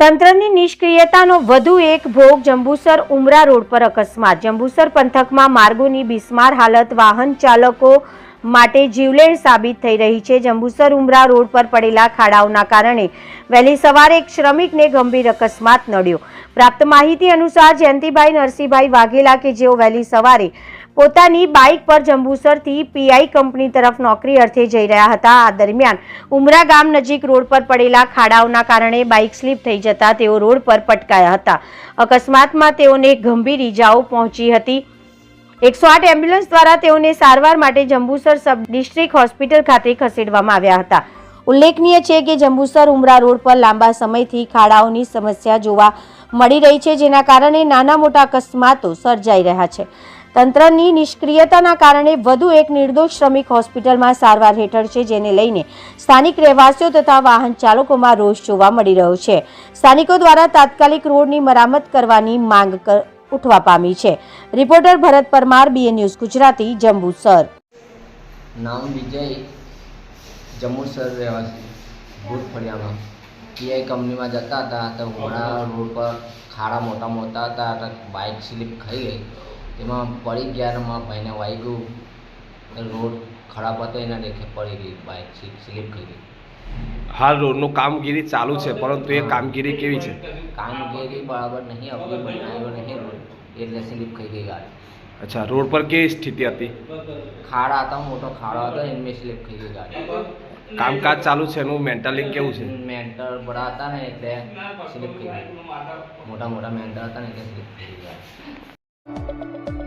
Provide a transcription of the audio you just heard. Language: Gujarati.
તંત્રની નિષ્ક્રિયતાનો વધુ એક ભોગ જંબુસર ઉમરા રોડ પર અકસ્માત. જંબુસર પંથકમાં માર્ગોની બિસ્માર હાલત વાહન ચાલકો માટે જીવલેણ સાબિત થઈ રહી છે. જંબુસર ઉમરા રોડ પર પડેલા ખાડાઓના કારણે વહેલી સવારે એક શ્રમિકને ગંભીર અકસ્માત નડ્યો. પ્રાપ્ત માહિતી અનુસાર જયંતિભાઈ નરસિંહભાઈ વાઘેલા કે જેઓ વહેલી સવારે પોતાની બાઇક પર જંબુસરથી પીઆઈ કંપની તરફ નોકરી અર્થે જઈ રહ્યા હતા. આ દરમિયાન ઉમરા ગામ નજીક રોડ પર પડેલા ખાડાઓના કારણે બાઇક સ્લીપ થઈ જતા તેઓ રોડ પર પટકાયા હતા. અકસ્માતમાં તેઓને ગંભીર ઈજાઓ પહોંચી હતી. એકસો આઠ એમ્બ્યુલન્સ દ્વારા તેઓને સારવાર માટે જંબુસર સબ ડિસ્ટ્રિક્ટ હોસ્પિટલ ખાતે ખસેડવામાં આવ્યા હતા. ઉલ્લેખનીય છે કે જંબુસર ઉમરા રોડ પર લાંબા સમયથી ખાડાઓની સમસ્યા જોવા મળી રહી છે, જેના કારણે નાના મોટા અકસ્માતો સર્જાઈ રહ્યા છે. તંત્રની નિષ્ક્રિયતાના કારણે વધુ એક નિર્દોષ શ્રમિક હોસ્પિટલમાં સારવાર હેઠળ છે, જેને લઈને સ્થાનિક રહેવાસીઓ તથા વાહન ચાલકોમાં રોષ જોવા મળી રહ્યો છે. સ્થાનિકો દ્વારા તાત્કાલિક રોડની મરામત કરવાની માંગ ઉઠવા પામી છે. Reporter Bharat Parmar BA news Gujarati Jambusar નામ વિજય જંબુસર રહેવાસી ભૂત પીઆઈ કંપનીમાં જતા હતા, તો ઘોડા રોડ પર ખાડા મોટા મોટા હતા બાઇક સ્લીપ ખાઈ ગઈ. તેમાં પડી ગયા ને મારા ભાઈને વાગ્યું રોડ ખરાબ હતો એના દેખે પડી ગઈ બાઇક સ્લીપ થઈ ગઈ. હાલ રોડનું કામગીરી ચાલુ છે પરંતુ એ કામગીરી કેવી છે? કામગીરી બરાબર નહીં આપણી બનાવ્યો નહીં રોડ. એટલે સ્લીપ થઈ ગઈ ગાડી. અચ્છા રોડ પર કેવી સ્થિતિ હતી? ખાડા હતા મોટો ખાડો હતો એમને સ્લીપ થઈ ગઈ ગાડી. કામકાજ ચાલુ છે એનું? મેન્ટલી કેવું છે? મેન્ટર બડા હતા ને એટલે સ્લીપ થઈ ગઈ. મોટા મોટા મેન્ટર હતા ને એટલે સ્લીપ થઈ ગઈ Thank you.